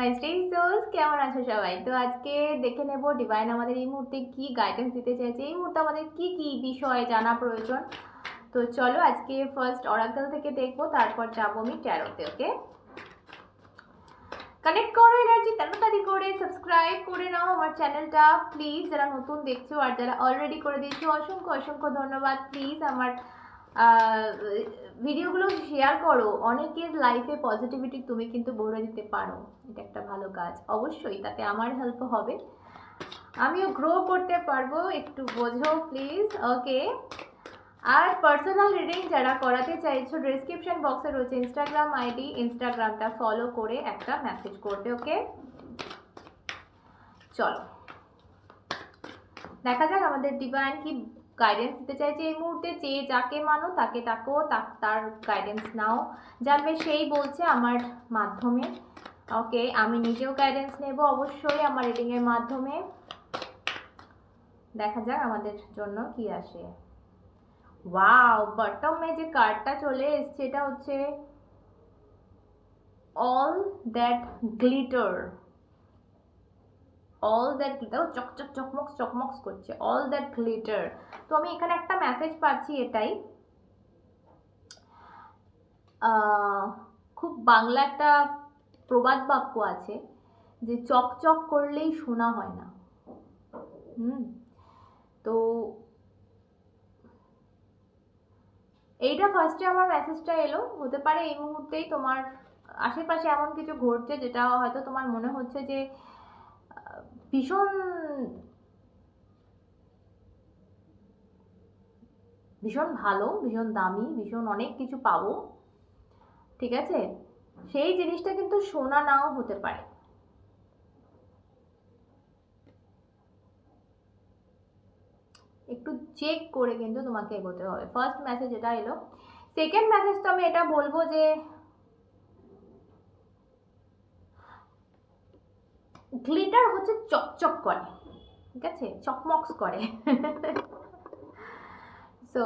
মাই স্ট্রি sols কেমন আছো সবাই? তো আজকে দেখে নেব ডিভাইন আমাদের এই মুহূর্তে কি গাইডেন্স দিতে চাইছে। এই মুহূর্তে আমাদের কি কি বিষয় জানা প্রয়োজন। তো চলো আজকে ফার্স্ট অরাকল থেকে দেখব, তারপর যাব আমি ট্যারোতে ওকে কানেক্ট করো এনার্জি তাড়াতাড়ি করে সাবস্ক্রাইব করে নাও আমার চ্যানেলটা প্লিজ যারা নতুন দেখছ আর যারা অলরেডি করে দিয়েছ, অসংখ্য অসংখ্য ধন্যবাদ। প্লিজ আমার ভিডিওগুলো শেয়ার করো। অনেকের লাইফে পজিটিভিটি তুমি কিন্তু ভরে দিতে পারো। এটা একটা ভালো কাজ। অবশ্যই তাতে আমার হেল্প হবে। আমিও গ্রো করতে পারব। একটু বোঝো প্লিজ ওকে আর পার্সোনাল রিডিং যারা করাতে চাইছো ডিসক্রিপশন বক্সে রয়েছে ইনস্টাগ্রাম আইডি ইনস্টাগ্রামটা ফলো করে একটা মেসেজ করবে ওকে চলো। দেখা যাক আমাদের ডিভাইন কি গাইডেন্স দিতে চাইছে এই মুহূর্তে, যে যাকে মানো তাকে তাকেও তার গাইডেন্স নাও। জানবে সেই বলছে আমার মাধ্যমে। ওকে আমি নিজেও গাইডেন্স নেব অবশ্যই আমার রিডিংয়ের মাধ্যমে। দেখা যাক আমাদের জন্য কি আসে। ওয়াও বটমে যে কার্ডটা চলে এসছে, এটা হচ্ছে all that glitter all that glitter চকচক চকমক চকমক করছে অল দ্যাট গ্লিটার তো আমি এখানে একটা মেসেজ পাচ্ছি এটাই। খুব বাংলা একটা প্রবাদ বাক্য আছে যে চকচক করলেই শোনা হয় না। হুম, তো এইটা ফার্স্টে আমার মেসেজটা এলো। হতে পারে এই মুহূর্তেই তোমার আশেপাশে এমন কিছু ঘটছে যেটা হয়তো তোমার মনে হচ্ছে যে ভীষণ ভীষণ ভালো, ভীষণ দামি, ভীষণ অনেক কিছু পাবো। ঠিক আছে? সেই জিনিসটা কিন্তু সোনা নাও হতে পারে। একটু চেক করে কিন্তু তোমাকে এগোতে হবে। ফার্স্ট মেসেজ এটা এলো। সেকেন্ড মেসেজ তো আমি এটা বলব যে গ্লিটার হচ্ছে চকচক করে, ঠিক আছে? চকমক্স করে। সো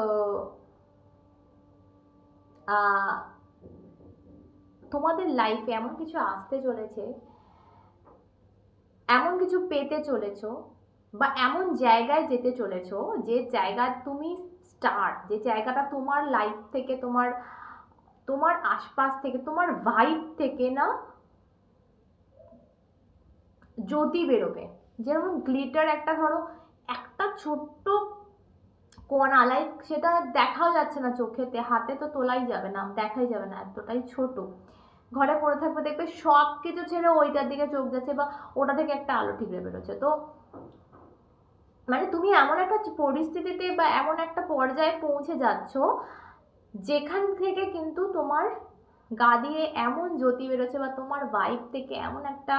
তোমাদের লাইফে এমন কিছু আসতে চলেছে, এমন কিছু পেতে চলেছো, বা এমন জায়গায় যেতে চলেছো, যে জায়গা তুমি স্টার্ট যে জায়গাটা তোমার লাইফ থেকে, তোমার তোমার আশপাশ থেকে, তোমার ভাইব থেকে না জ্যোতি বেরোবে। যেমন গ্লিটার একটা ধরো, একটা ছোট্ট কণা লাইক সেটা দেখাও যাচ্ছে না চোখেতে, হাতে তো তোলাই যাবে না, দেখাই যাবে না, এতটাই ছোট। ঘরে পড়ে থাকবে, দেখবে সব কিছু ছেড়ে ওইটার দিকে চোখ যাচ্ছে বা ওটা থেকে একটা আলো ঠিকরে বেরোচ্ছে। তো মানে তুমি এমন একটা পরিস্থিতিতে বা এমন একটা পর্যায়ে পৌঁছে যাচ্ছ, যেখান থেকে কিন্তু তোমার গা দিয়ে এমন জ্যোতি বেরোচ্ছে বা তোমার বাইক থেকে এমন একটা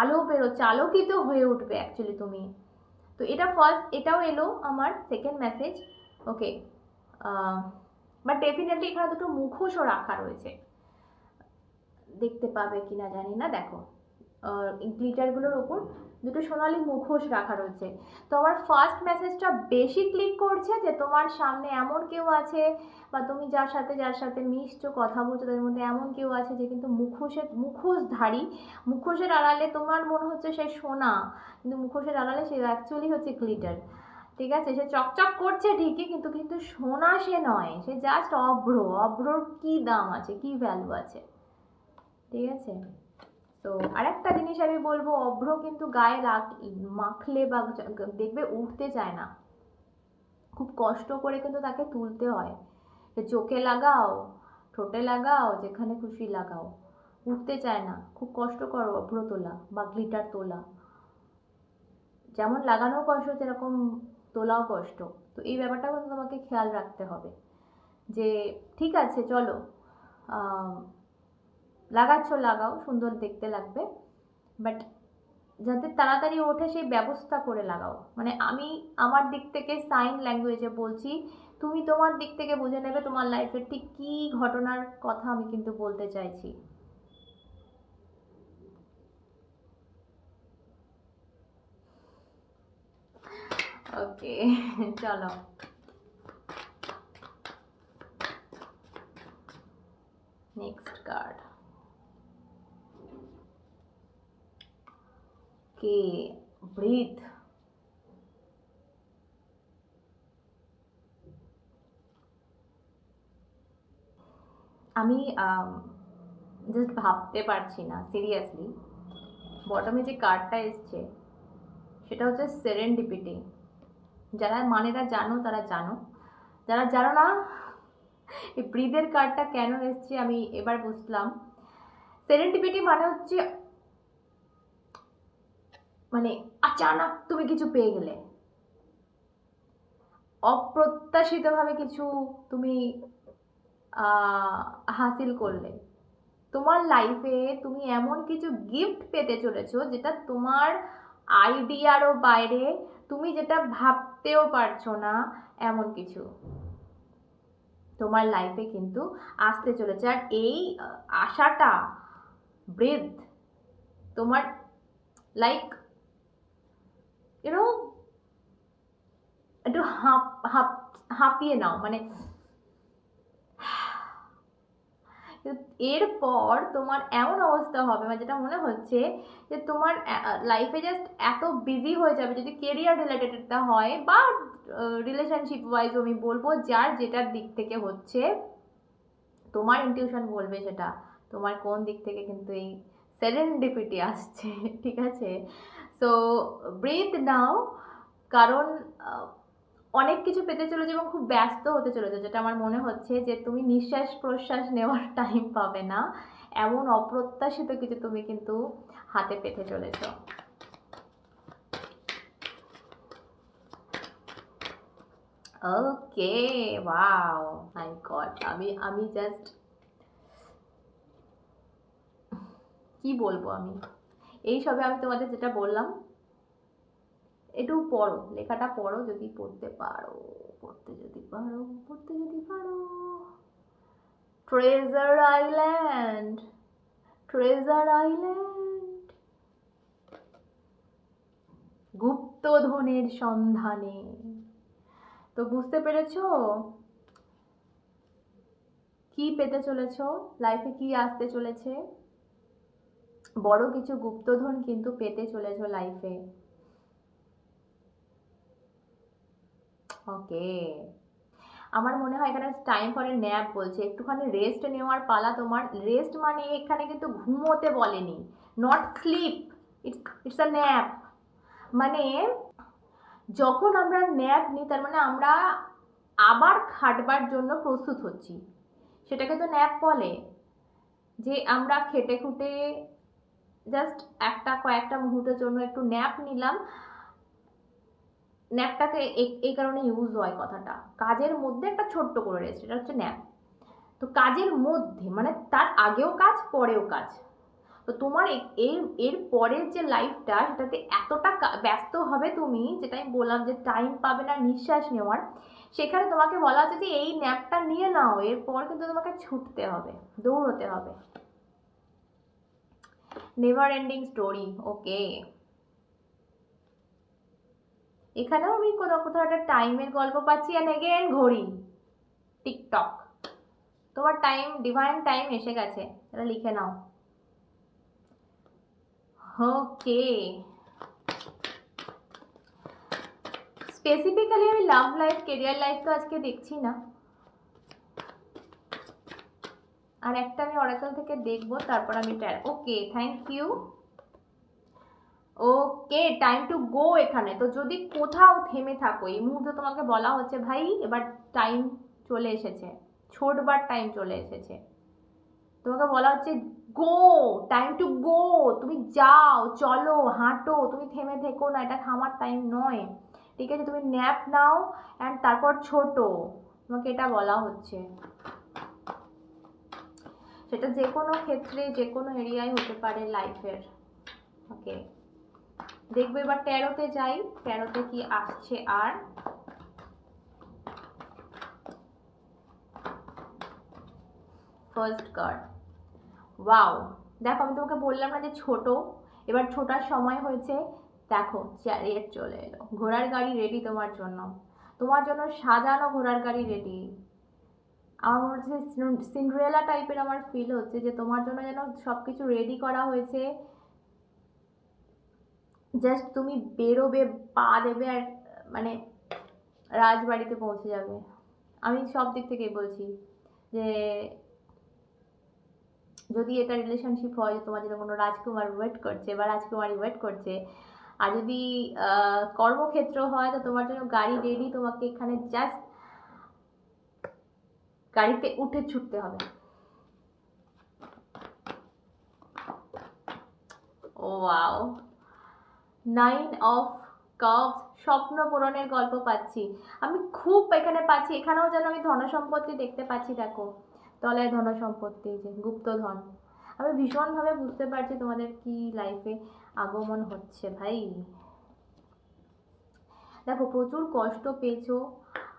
আলো বেরোচ্ছে, আলোকিত হয়ে উঠবে অ্যাকচুয়ালি তুমি। তো এটা ফার্স্ট এটাও এলো আমার second message okay but definitely এখানে দুটো মুখোশও রাখা রয়েছে। দেখতে পাবে কিনা জানি না, দেখো। গ্লিটারগুলোর ওপর দুটো সোনালি মুখোশ রাখা রয়েছে। তো আমার ফার্স্ট মেসেজটা বেশি ক্লিক করছে যে, তোমার সামনে এমন কেউ আছে বা তুমি যার সাথে যার সাথে মিশছো, কথা বলছো, তাদের মধ্যে এমন কেউ আছে যে কিন্তু মুখোশের, মুখোশধারী, মুখোশের আড়ালে তোমার মনে হচ্ছে সে সোনা, কিন্তু মুখোশের আড়ালে সে অ্যাকচুয়ালি হচ্ছে গ্লিটার ঠিক আছে? সে চকচক করছে ঠিকই, কিন্তু কিন্তু সোনা সে নয়, সে জাস্ট অভ্র, অভ্রর কি দাম আছে, কি ভ্যালু আছে? ঠিক আছে? তো আরেকটা জিনিস আমি বলব, অভ্র কিন্তু গায়ে লাগ মাখলে বা দেখবে উঠতে চায় না। খুব কষ্ট করে কিন্তু তাকে তুলতে হয়। চোখে লাগাও, ঠোঁটে লাগাও, যেখানে খুশি লাগাও। উঠতে চায় না। খুব কষ্ট করো অভ্র তোলা বা গ্লিটার তোলা। যেমন লাগানো কষ্ট, সেরকম তোলাও কষ্ট। তো এই ব্যাপারটা কিন্তু তোমাকে খেয়াল রাখতে হবে। যে, ঠিক আছে, চলো। লাগাচ্ছ, লাগাও, সুন্দর দেখতে লাগবে। বাট যাতে তাড়াতাড়ি ওঠে সেই ব্যবস্থা করে লাগাও। মানে আমি আমার দিক থেকে সাইন ল্যাঙ্গুয়েজে বলছি, তুমি তোমার দিক থেকে বুঝে নেবে তোমার লাইফের ঠিক কী ঘটনার কথা আমি কিন্তু বলতে চাইছি। ওকে চলো। নেক্সট কার্ড ওকে ব্রিথ আমি জাস্ট ভাবতে পারছি না সিরিয়াসলি বটমে যে কার্ডটা এসছে, সেটা হচ্ছে সেরেন্ডিপিটি যারা মানেটা জানো, তারা জানো। যারা জানো না, এই ব্রিদের কার্ডটা কেন এসছে আমি এবার বুঝলাম। সেরেন্ডিপিটি মানে হচ্ছে মানে আচানক তুমি কিছু পেয়ে গেলে। অপ্রত্যাশিতভাবে কিছু তুমি হাসিল করলে। তোমার লাইফে তুমি এমন কিছু গিফট পেতে চলেছো যেটা তোমার আইডিয়ারও বাইরে তুমি যেটা ভাবতেও পারছ না, এমন কিছু। তোমার লাইফে কিন্তু আসতে চলেছে। আর এই আশাটা ব্রেথ তোমার লাইক ইউনো একটু হাঁপ হাঁপ, হাঁপিয়ে নাও মানে এরপর তোমার এমন অবস্থা হবে মানে যেটা মনে হচ্ছে যে তোমার লাইফে জাস্ট এত বিজি হয়ে যাবে, যদি কেরিয়ার রিলেটেডটা হয় বা রিলেশনশিপ ওয়াইজ আমি বলব, যার যেটার দিক থেকে হচ্ছে তোমার ইনটিউশন বলবে সেটা, তোমার কোন দিক থেকে কিন্তু এই সেরেন্ডিপিটি আসছে, ঠিক আছে? সো ব্রিথ নাও কারণ অনেক কিছু পেতে চলেছে এবং খুব ব্যস্ত হতে চলেছে, যেটা আমার মনে হচ্ছে যে তুমি নিঃশ্বাস প্রশ্বাস নেওয়ার টাইম পাবে না। এমন অপ্রত্যাশিত কিছু তুমি কিন্তু হাতে পেতে চলেছ। ওকে ওয়াও মাই গড আমি আমি জাস্ট কি বলব আমি? এই সবে আমি তোমাদের যেটা বললাম, একটু পড়ো, লেখাটা পড়ো যদি পড়তে পারো, পড়তে যদি পারো, পড়তে যদি পারো। ট্রেজার আইল্যান্ড ট্রেজার আইল্যান্ড গুপ্তধনের সন্ধানে। তো বুঝতে পেরেছ? কি পেতে চলেছো? লাইফে কি আসতে চলেছে? বড় কিছু গুপ্তধন কিন্তু পেতে চলেছো লাইফে ওকে আমার মনে হয় এখানে টাইম ফর এ ন্যাপ বলছে। একটুখানি রেস্ট নেওয়ার পালা তোমার। রেস্ট মানে এখানে কিন্তু ঘুমোতে বলেনি। Not sleep it's it's a nap মানে যখন আমরা ন্যাপ নিই, তার মানে আমরা আবার খাটবার জন্য প্রস্তুত হচ্ছি। সেটাকে তো ন্যাপ বলে। যে আমরা খেটে খুটে জাস্ট একটা কয়েকটা মুহূর্তের জন্য একটু ন্যাপ নিলাম। ন্যাপটাকে এই- কারণে ইউজ হয় কথাটা। কাজের মধ্যে একটা ছোট্ট করে রেস্ট এটা হচ্ছে ন্যাপ তো কাজের মধ্যে মানে তার আগেও কাজ, পরেও কাজ। তো তোমার এই এর পরের যে লাইফটা সেটাতে এতটা ব্যস্ত হবে তুমি, যেটা আমি বললাম যে টাইম পাবে না নিঃশ্বাস নেওয়ার, সেখানে তোমাকে বলা হচ্ছে যে এই ন্যাপটা নিয়ে নাও, এরপর কিন্তু তোমাকে ছুটতে হবে, দৌড়তে হবে। নেভার এন্ডিং স্টোরি ওকে এখানেও আমি কোনো কোথাও একটা টাইমের গল্প পাচ্ছি অ্যান্ড এগেন ঘড়ি টিকটক তোমার টাইম ডিভাইন টাইম এসে গেছে, এটা লিখে নাও। ওকে স্পেসিফিক্যালি আমি লাভ লাইফ কেরিয়ার লাইফ তো আজকে দেখছি না। আর একটা আমি অরাকল থেকে দেখব, তারপর আমি okay thank you okay time to go এখানে। তো যদি কোথাও থেমে থাকো, এই মুহূর্তে তোমাকে বলা হচ্ছে, ভাই, এবার টাইম চলে এসেছে, ছোটবার টাইম চলে এসেছে। তোমাকে বলা হচ্ছে গো টাইম টু গো তুমি যাও, চলো, হাঁটো, তুমি থেমে থেকো না, এটা থামার টাইম নয়। ঠিক আছে, তুমি ন্যাপ নাও অ্যান্ড তারপর ছোটো। তোমাকে এটা বলা হচ্ছে। সেটা যে কোনো ক্ষেত্রে যে কোনো এরিয়ায় হতে পারে লাইফের ওকে দেখব এবার তেরোতে যাই। তেরোতে কি আসছে আর? ফার্স্ট কার্ড ওয়াও দেখো, আমি তোমাকে বললাম না যে ছোট। এবার ছোটার সময় হয়েছে, দেখো চ্যারিয়েট চলে এলো। ঘোড়ার গাড়ি রেডি তোমার জন্য। তোমার জন্য সাজানো ঘোড়ার গাড়ি রেডি আমার মনে হচ্ছে সিন্ড্রেলা টাইপের আমার ফিল হচ্ছে যে তোমার জন্য যেন সব কিছু রেডি করা হয়েছে। জাস্ট তুমি বেরোবে, পা দেবে আর মানে রাজবাড়িতে পৌঁছে যাবে। আমি সব দিক থেকেই বলছি যে যদি এটা রিলেশনশিপ হয়, যে তোমার জন্য কোনো রাজকুমার ওয়েট করছে বা রাজকুমারী ওয়েট করছে, আর যদি কর্মক্ষেত্র হয়, তো তোমার জন্য গাড়ি রেডি তোমাকে এখানে জাস্ট গাড়িতে উঠে ছুটতে হবে। ওয়াও। নাইন অফ কাপস, স্বপ্ন পূরণের গল্প পাচ্ছি। আমি খুব এখানে পাচ্ছি, এখানেও যেন আমি ধন সম্পত্তি দেখতে পাচ্ছি, দেখো। তলায় ধন সম্পত্তি যে গুপ্তধন আমি ভীষণভাবে বুঝতে পারছি তোমাদের কি লাইফে আগমন হচ্ছে, ভাই। দেখো, প্রচুর কষ্ট পেয়েছ।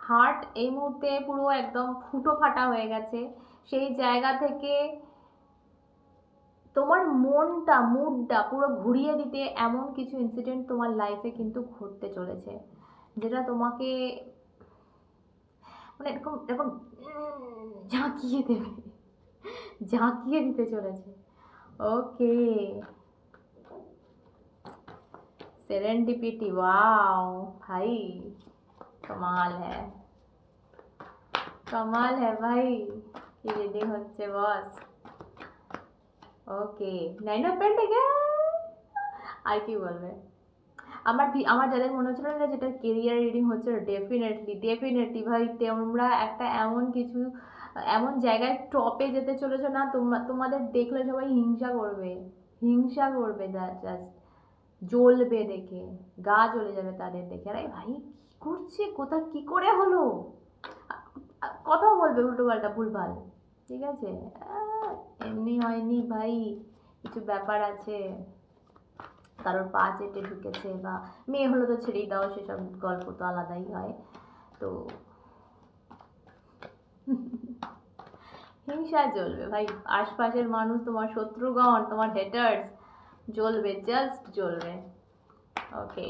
হার্ট এই মুহূর্তে পুরো একদম ফুটো ফাটা হয়ে গেছে সেই জায়গা থেকে তোমার মনটা মুডটা পুরো ঘুরিয়ে দিতে এমন কিছু ইনসিডেন্ট তোমার লাইফে কিন্তু ঘটতে চলেছে যেটা তোমাকে মানে এরকম এরকম উম, ঝাঁকিয়ে দেবে ঝাঁকিয়ে দিতে চলেছে ওকে सेरेंडिपिटी वाओ भाई कमाल है कमाल है भाई কি রিডিং হচ্ছে boss okay nine of pentacle আর কি বলবে আমার ভি- আমার যাদের মনে হচ্ছিল না যেটা কেরিয়ার রিডিং হচ্ছে ডেফিনেটলি ডেফিনেটলি ভাই তোমরা একটা এমন কিছু এমন জায়গায় টপে যেতে চলেছো না তোমরা তোমাদের দেখলে সবাই হিংসা করবে হিংসা করবে জাস্ট জ্বলবে দেখে গা জ্বলে যাবে তাদের দেখে আরে ভাই কি করছে কোথা কি করে হলো আ- আ- কথাও বলবে উল্টো পাল্টা ভুলভাল। ঠিক আছে? এমনি হয়নি ভাই, কিছু ব্যাপার আছে। কারোর পা চেটে ঢুকেছে বা মেয়ে হলো তো ছেড়েই দাও, সেসব গল্প তো আলাদাই হয়। তো হিংসা জ্বলবে ভাই। আশপাশের মানুষ, তোমার শত্রুগণ, তোমার হেটার্স জ্বলবে জাস্ট জ্বলবে। ওকে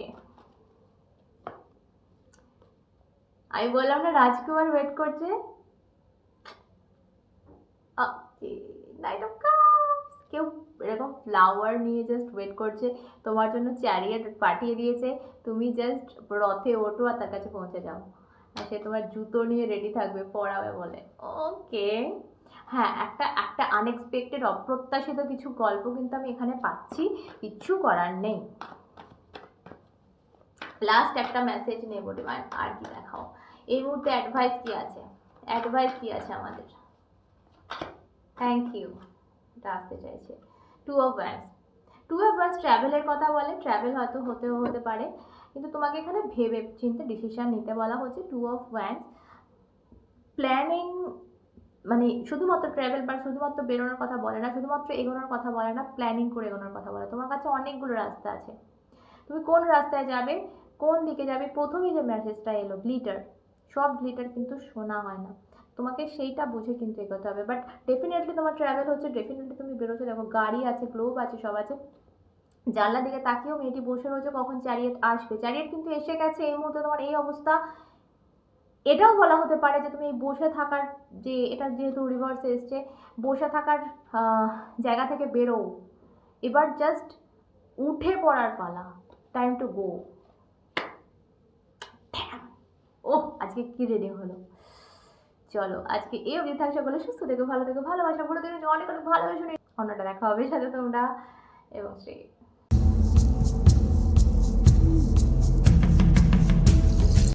আমি বললাম না, রাজকুমার ওয়েট করছে। নাইট অফ কেউ এরকম ফ্লাওয়ার নিয়ে জাস্ট ওয়েট করছে, তোমার জন্য চ্যারিয়েট পাঠিয়ে দিয়েছে। তুমি জাস্ট রথে ওঠো আর তার কাছে পৌঁছে যাও। আর সে তোমার জুতো নিয়ে রেডি থাকবে, পড়াবে বলে। ওকে হ্যাঁ একটা একটা আনএক্সপেক্টেড অপ্রত্যাশিত কিছু গল্প কিন্তু আমি এখানে পাচ্ছি। কিচ্ছু করার নেই। লাস্ট একটা মেসেজ নেব ডিমান্ড আর কি দেখাও। এই মুহূর্তে অ্যাডভাইস কি আছে? অ্যাডভাইস কি আছে আমাদের? থ্যাংক ইউ এটা আসতে চাইছে। Two of wands two of wands ট্রাভেলের কথা বলে ট্র্যাভেল হয়তো হতেও হতে পারে, কিন্তু তোমাকে এখানে ভেবে চিন্তে ডিসিশন নিতে বলা হচ্ছে টু অফ ওয়ান্স প্ল্যানিং মানে শুধুমাত্র ট্র্যাভেল বা শুধুমাত্র বেরোনোর কথা বলে না, শুধুমাত্র এগোনোর কথা বলে না প্ল্যানিং করে এগোনোর কথা বলে। তোমার কাছে অনেকগুলো রাস্তা আছে। তুমি কোন রাস্তায় যাবে? কোন দিকে যাবে? প্রথমেই যে মেসেজটা এলো গ্লিটার সব গ্লিটার কিন্তু শোনা হয় না। তোমাকে সেইটা বুঝে কিন্তু এগোতে হবে। বাট ডেফিনেটলি তোমার ট্রাভেল হচ্ছে ডেফিনেটলি তুমি বেরোছো দেখো, গাড়ি আছে গ্লোব আছে, সব আছে। জানলার দিকে তাকিয়েও মেয়েটি বসে রয়েছে, কখন চ্যারিয়েট আসবে? চ্যারিয়েট কিন্তু এসে গেছে এই মুহূর্তে তোমার এই অবস্থা। এটাও বলা হতে পারে যে তুমি বসে থাকার যে, এটা যেহেতু রিভার্সে এসছে, বসে থাকার জায়গা থেকে বেরো এবার জাস্ট উঠে পড়ার পালা। টাইম টু গো আজকে কি রেডি হলো? চলো, আজকে এই অবধি থাক সকলে, সুস্থ থেকো, ভালো থেকো, ভালোবাসা পড়ে থেকে, অনেক অনেক ভালোবাসা নিয়ে অন্যটা দেখা হবে সাথে তোমরা এবং সেই।